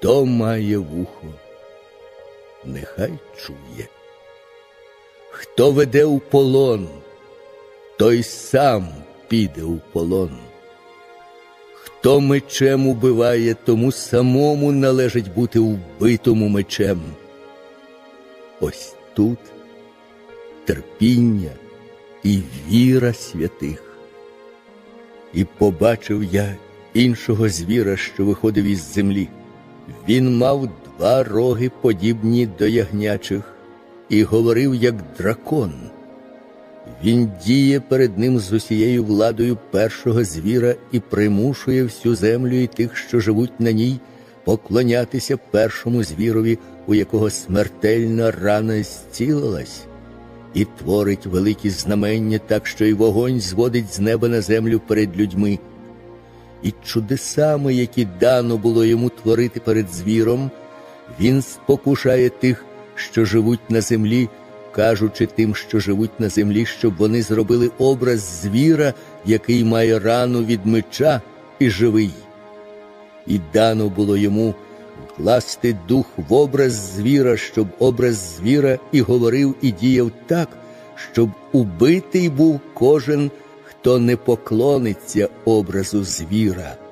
Хто має вухо, нехай чує. Хто веде у полон, той сам піде у полон. Хто мечем убиває, тому самому належить бути вбитому мечем. Ось тут терпіння і віра святих. І побачив я іншого звіра, що виходив із землі. Він мав два роги, подібні до ягнячих, і говорив, як дракон. Він діє перед ним з усією владою першого звіра і примушує всю землю і тих, що живуть на ній, поклонятися першому звірові, у якого смертельна рана зцілилась, і творить великі знамення, так що й вогонь зводить з неба на землю перед людьми. І чудесами, які дано було йому творити перед звіром, він спокушає тих, що живуть на землі, кажучи тим, що живуть на землі, щоб вони зробили образ звіра, який має рану від меча і живий. І дано було йому вкласти дух в образ звіра, щоб образ звіра і говорив, і діяв так, щоб убитий був кожен, хто не поклониться образу звіра.